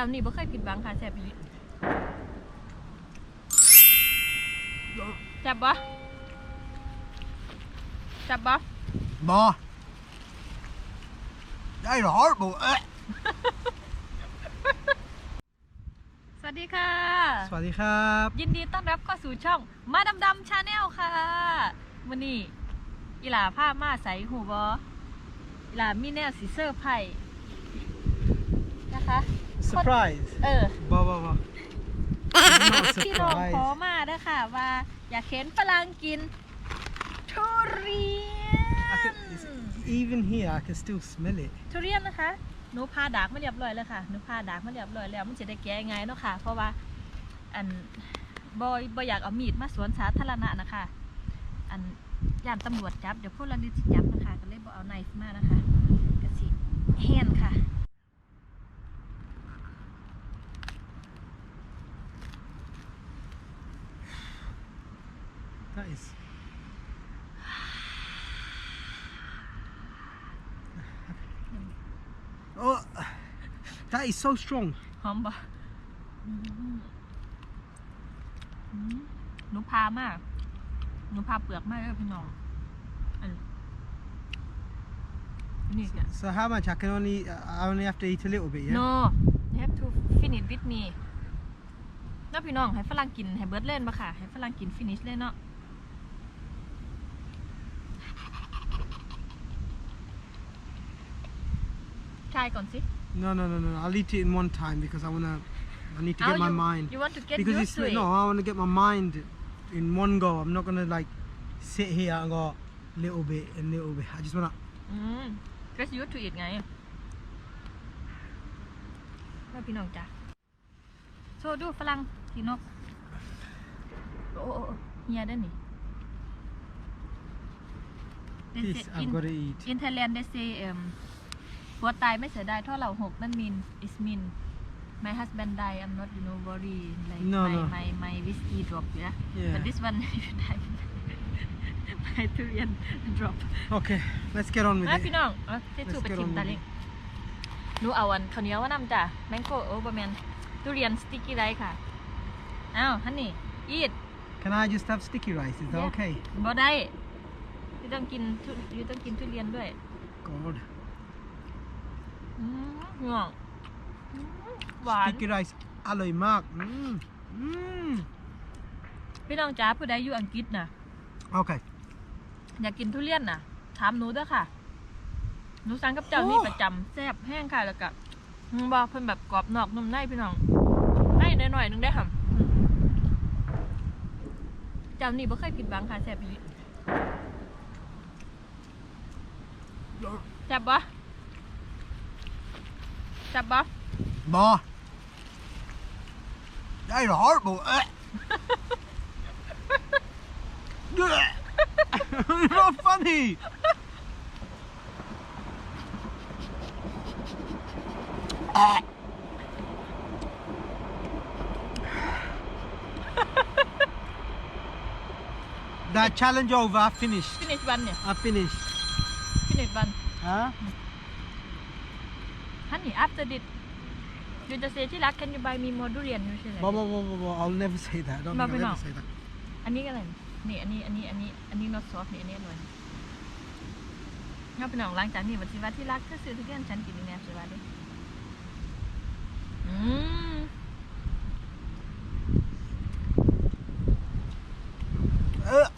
จำนี่บ่เคยผิดหวังค่ะแซบอีจลีแซบบ่จับบ่บอได้หรอบุเอ้ยสวัสดีค่ะ สวัสดีครับ ยินดีต้อนรับเข้าสู่ช่องมาดำดำชาแนลค่ะ วันนี้อีหลาผ้ามาใสหูบออีหลามีแนวสีเสื้อร์ไผ่นะคะ surprise เออบ้าบ้าบ้าพี่น้องขอมาเด้อค่ะว่าอยากเห็นฝรั่งกินทุเรียน even here I can still smell it ทุเรียนนะคะหนูพาดากมาเรียบร้อยแล้วค่ะหนูพาดากมาเรียบร้อยแล้วมันจะได้แก้ไงายเนาะค่ะเพราะว่าอันบอยบอยอยากเอามีดมาสวนสาธารณะนะคะอันย่านตำรวจจับเดี๋ยวพวกเราดิจจับนะคะก็เลยบอเอาไนฟ์มานะคะกระสีแห้น is so strong. หอมปะหนูพามากหนูพาเปลือกมากเลยพี่น้องอันนี่เนี่ย So how much? I can only I only have to eat a little bit, yeah. no you have to finish with me นาะพี่น้องให้ฝรั่งกินให้เบิร์ดเล่นมาค่ะให้ฝรั่งกิน finish เล่นเนาะใช่ก่อนสิ No, no, no, no. I'll eat it in one time because I wanna. I need to get my you, mind. You want to get because used it's, to it? No, I wanna get my mind in one go. I'm not gonna like sit here and go little bit and little bit. I just wanna. Mm. Get used to it, ไงแล้วพี่น้องจ้ะโชว์ดูฝรั่งพี่นกโอ้เฮียได้นี่ This, i m g o n n a eat. In Thailand, they say um, ผัวตายไม่เสียดายเท่าเราหกนั่นมิน อิสมิน my husband die I'm not you know worry like No, my, no. my my my whiskey drop yeah, Yeah. but this one if you die my durian drop Okay, let's get on with it. พี่น้องเอาทู Let's ไป get ิม on ตา with ลิ it. งนูเอาวันเขาเนี้ยว่านำจ้ะแมงโกโอเบอร์แมนทุเรียนสติกกี้ไรค่ะอ้าวฮันนี่อีด Can I just have sticky rice? Is that Yeah. okay? บ่ได้ที่ต้องกินทุยูต้องกินทุเรียนด้วย God. พี่งอืหวาน sticky อร่อยมากอืมพี่น้องจ๋าผู้ใดอยู่อังกฤษนะโอเค อยากกินทุเรียนนะถามหนูด้ยค่ะ หนูสั่งกับเจ้านี่ประจำแซ่บแห้งค่ะแล้วก็อบอกเพิ่นแบบกรอบนอกนุ่มในพี่น้อง ในหน่อยๆนึงได้ค่ะมเจ้านี่บ่เคยผิดหวังค่ะแซ่บอีหลีแซ่บปะจับบ่บอได้หรอบุเอ๊ะเด้อ not eh. funny That challenge over, I finished. finish one I finished. finish one Huh? ี่ after this you just say ที่รัก can you buy me more durian ใช่ไหมบ่บ่บ่บ่บ่ I'll never say that don't never say that อันนี้ก็เลยนี่อันนี้อันนี้อันนี้อันนี้ not soft นี่อันนี้อร่อยเงาเป็นของหลังจากนี่วันที่ว่าที่รักก็ซื้อทุกเดืองฉันกินในแอปสิว่าดิอืมเออ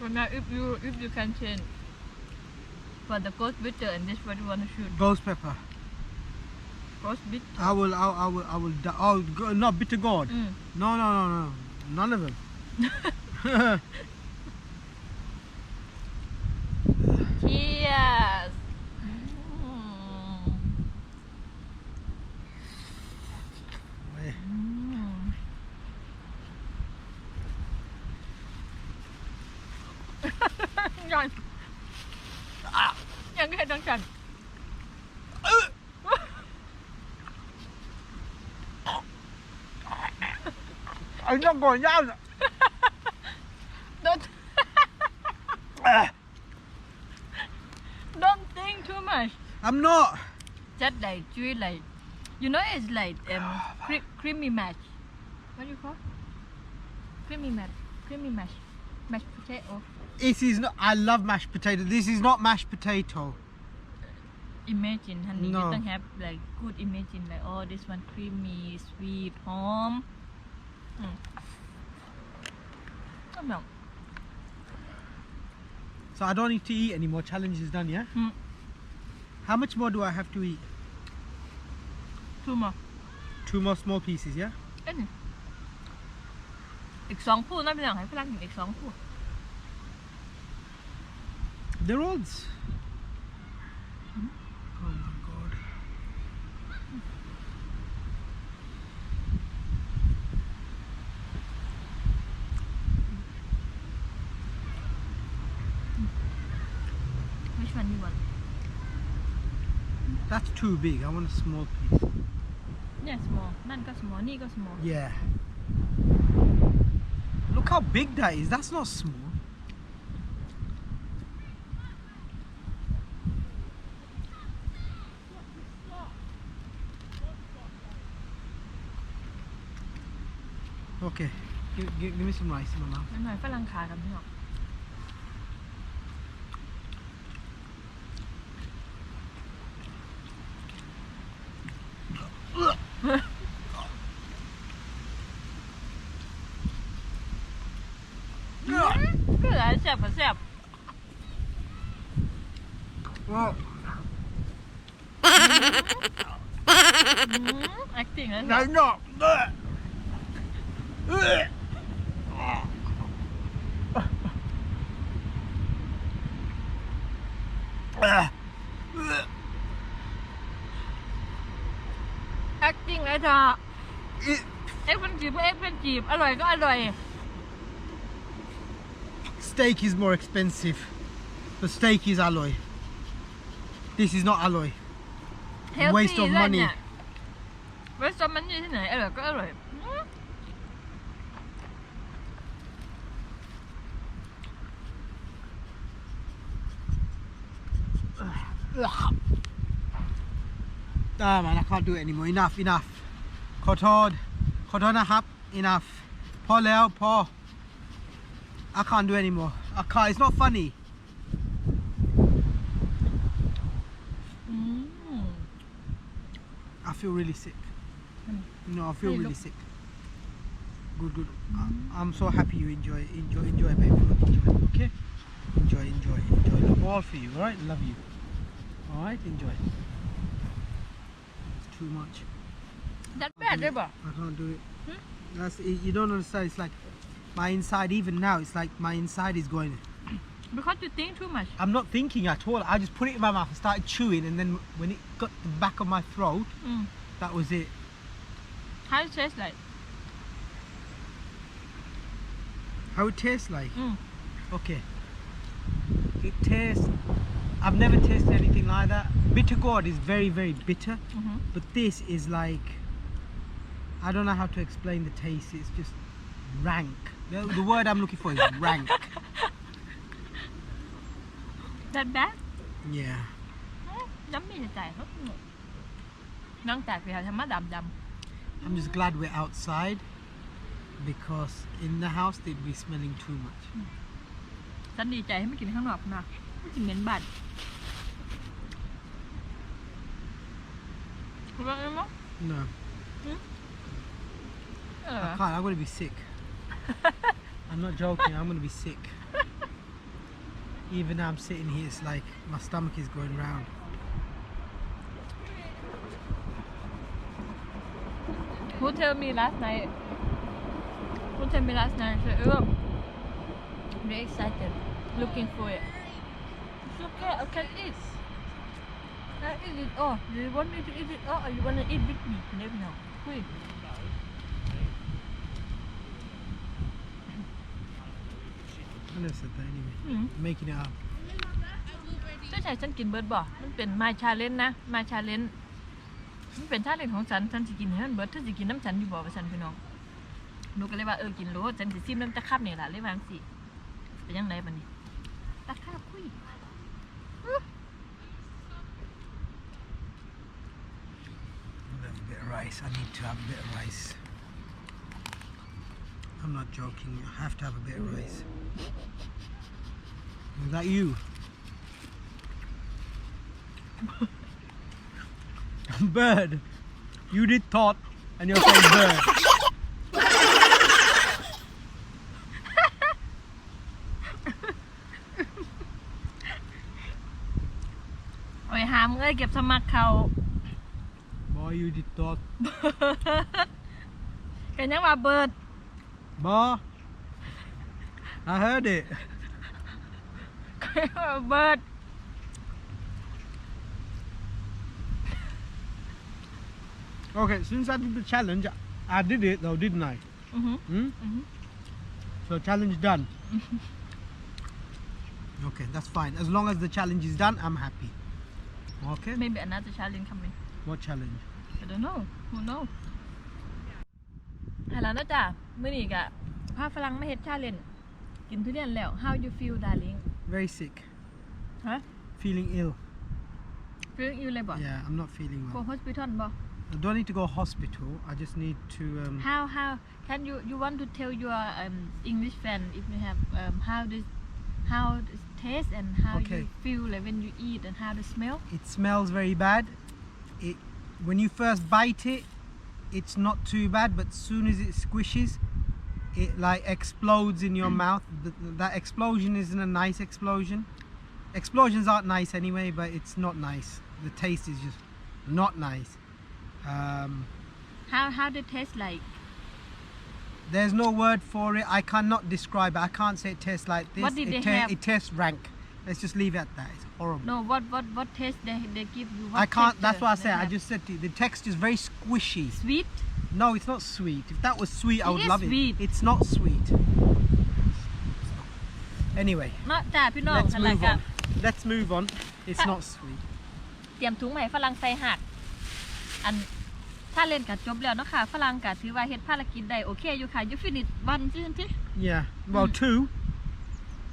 But now if you if you can change for the ghost bitter and this what you want to shoot. Ghost pepper. Ghost bitter. I will I, I will I will oh not bitter gourd. Mm. No no no no none of them. do don't think too much I'm not just like chewy like you know it's like um cre- creamy mash what do you call creamy mash creamy mash mashed potato it is not. I love mashed potato. This is not mashed potato. Imagine, honey, No. you don't have like good imagine like oh this one creamy, sweet, home. Mm. Oh, no. So I don't need to eat anymore. Challenge is done, yeah? Mm. How much more do I have to eat? Two more. Two more small pieces, yeah? the roads. Oh my god. Which one you want? That's too big. I want a small piece. Yeah, small. นั่นก็ small นี่ก็ small. Yeah. Look how big that is. That's not small. Give, give, give me some rice in my mouth. หน่อยฝรั่งขากับพี่น้องเกิดอะไรแสบแสบ Well, แอคติ้งแล้ว no, no. Ugh. Ugh. Steak is more expensive. The steak is alloy. This is not alloy. Healthy Waste of money. waste of money ที่ไหนอร่อยก็อร่อยอื้อเอื้อ ah, I can't do it anymore. Enough, enough. อโทษขอโทษนะครับ enough พอแล้วพอ I can't do anymore I can't it's not funny อืม mm. I feel really sick. Mm. No, I feel really sick. Good, good. I, I'm so happy you enjoy, enjoy, enjoy, baby. Enjoy, okay? Enjoy, enjoy, enjoy. the ball for you, alright? Love you. Alright, enjoy. It's too much. That bad, I eh, I can't do it. Hmm? That's you don't understand. It's like my inside. Even now, it's like my inside is going. Because you think too much. I'm not thinking at all. I just put it in my mouth and started chewing, and then when it got the back of my throat, mm. that was it. How it tastes like? How it tastes like? Mm. Okay. It tastes. I've never tasted anything like that. Bitter gourd is very, very bitter, mm -hmm. but this is like I don't know how to explain the taste. It's just rank. the word I'm looking for is rank. That bad? Yeah. đầm. I'm just glad we're outside because in the house they'd be smelling too much. No. I can't. I'm gonna be sick. I'm not joking. I'm gonna be sick. Even though I'm sitting here, it's like my stomach is going round. Who told me last night? Who told me last night? I said, oh, I'm very excited, looking for it. It's okay. I can eat. I eat it Oh, Do you want me to eat it Oh, or you wanna eat with me? never know. Please. ันเรยสไตล์นี้ไหมไม่กินออะเจ้าชายฉันกินเบิร์ดบ่มันเป็นมาชาเลนนะ มาชาเลน มันเป็นชาเลนของฉันฉันจะกินให้มันเบิร์ดถ้าจะกินน้ำฉันอยู่บ่ว่าฉันพี่น้องหนูก็เลยว่าเออ กินรู้ฉันจะซิมน้ำตะคับเนี่ยแหละเียว่างสิเป็นยังไงบัดนี้ตะคับคุยอ rice I need to have a bit of rice I'm not joking, You have to have a bit of rice. Is that you? bird. You did thought and you're saying bird. Ôi hàm ơi kịp sao mặt Boy you did thought Cái nhắc bà bird Bo? I heard it. bird. Okay, since I did the challenge, I did it though, didn't I? Mm -hmm. Hmm? Mm -hmm. So challenge done. okay, that's fine. As long as the challenge is done, I'm happy. Okay? Maybe another challenge coming. What challenge? I don't know. Who knows? ค่ะแล้วนะจ๊ะมื่อนี้กะพาฝรั่งมาเฮ็ดชาเลนจ์กินทุเรียนแล้ว how you feel darling Very sick. ฮะ Feeling ill. เรื่องอยู่เลยบ่ Yeah, I'm not feeling go hospital บ่ I don't need to go hospital. I just need to. Um, how how can you you want to tell your um, English friend if you have um, how this how this taste and how you feel like when you eat and how the smell it smells very bad. It when you first bite it, it's not too bad but soon as it squishes it like explodes in your mm. mouth that explosion isn't a nice explosion explosions aren't nice anyway but it's not nice the taste is just not nice um, how how did it taste like there's no word for it I cannot describe it I can't say it tastes like this what did it, they have? it tastes rank Let's just leave it at that. It's horrible. No, what what what taste they they give you? What I can't. That's what I said. I just said to you, the text is very squishy. Sweet? No, it's not sweet. If that was sweet, I t i would love sweet. it. It's not sweet. Anyway, Not that, you know. let's move like on. A... Let's move on. It's not sweet. เตรียมถุงใหม่ฝรั่งใส่หักอันถ้าเล่นกับจบแล้วนะคะฝรั่งกั็ถือว่าเห็ดภารกิจได้โอเคอยู่ค่ะยูฟินิตวัน n e จริง Yeah. Well, two.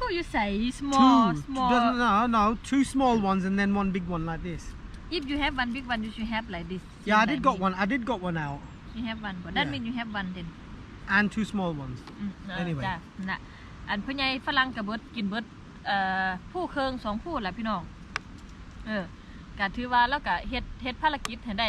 thought you say small, two, small. n o n o no, two small ones and then one big one like this. If you have one big one, you should have like this. Yeah, I did got one. I did got one out. You have one, but that Yeah. means you have one then. And two small ones. อืมเ Anyway จ้ะนะอันพ่อใ o ญ่ฝรั่งกับเบิดกินเบิดเอ่อผู้เคืองสองผู้แหละพี่น้องเออกรถือว่าแล้วก็เฮ็ดเฮ็ดภารกิจให้ได้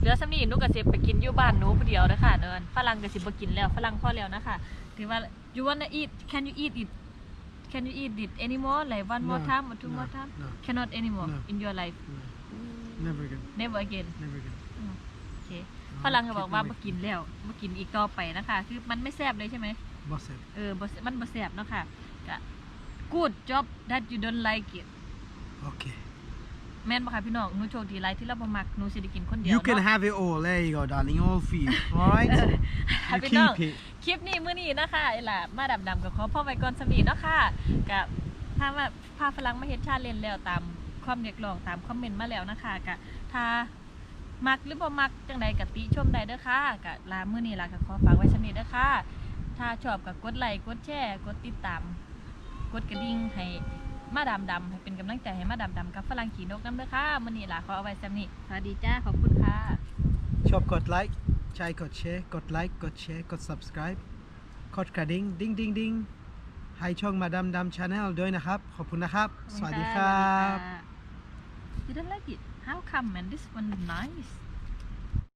เหลือสำนีนุกกระเซปไปกินอยู่บ้านนููเดียวนะคะเนินฝรั่งกระสิบกินแล้วฝรั่งพอแล้วนะคะถือว่า you wanna eat can you eat it can you eat it anymore like one more time or two more time cannot anymore in your life Never again. never again ฝรั่งก็บอกว่าไ่กินแล้วไ่กินอีกต่อไปนะคะคือมันไม่แซ่บเลยใช่ไหม Boss s เออมันบ่แซ่บเนาะค่ะก good job that you don't like it Okay. แม่นปะคะพี่น้องหนูโชคดีไรที่เราบ่มักหนูสิได้กินคนเดียว You can have it all. There you go, darling. All for you. All right. ค่ะ you พี่น้อง keep it. คลิปนี้มื้อนี้นะคะไอ้ล่ะมาดับดำกับขอพ่อไว้ก่อนสมีเนาะค่ะกับถ้ามาพาฝรั่งมาเฮ็ดชาเลนแล้วตาม ความเรียกร้องตามคอมเมนต์มาแล้วนะคะกะถ้ามักหรือบ่มักจังใดกะติชมได้เด้อค่ะกะลามื้อนี้ล่ะก็ขอฝากไว้สมีเด้อค่ะถ้าชอบก็กดไลค์กดแชร์กดติดตาม กดกระดิ่งให้มาดามดำให้เป็นกำลังใจให้มาดามดำกับฝรั่งขี่นกน้ำเด้อค่ะมัอนี้ล่ะขอเอาไว้แซมนี่สวัสดีจ้าขอบคุณค่ะ ชอบกดไลค์ใช่กดแชร์ กดไลค์ กดแชร์ กด subscribe กดกระดิ่ง ดิ้งดิ้งดิ้งให้ช่องมาดามดำชาแนลด้วยนะครับ ขอบคุณนะครับ สวัสดีครับ You don't like it? How come? And this one nice.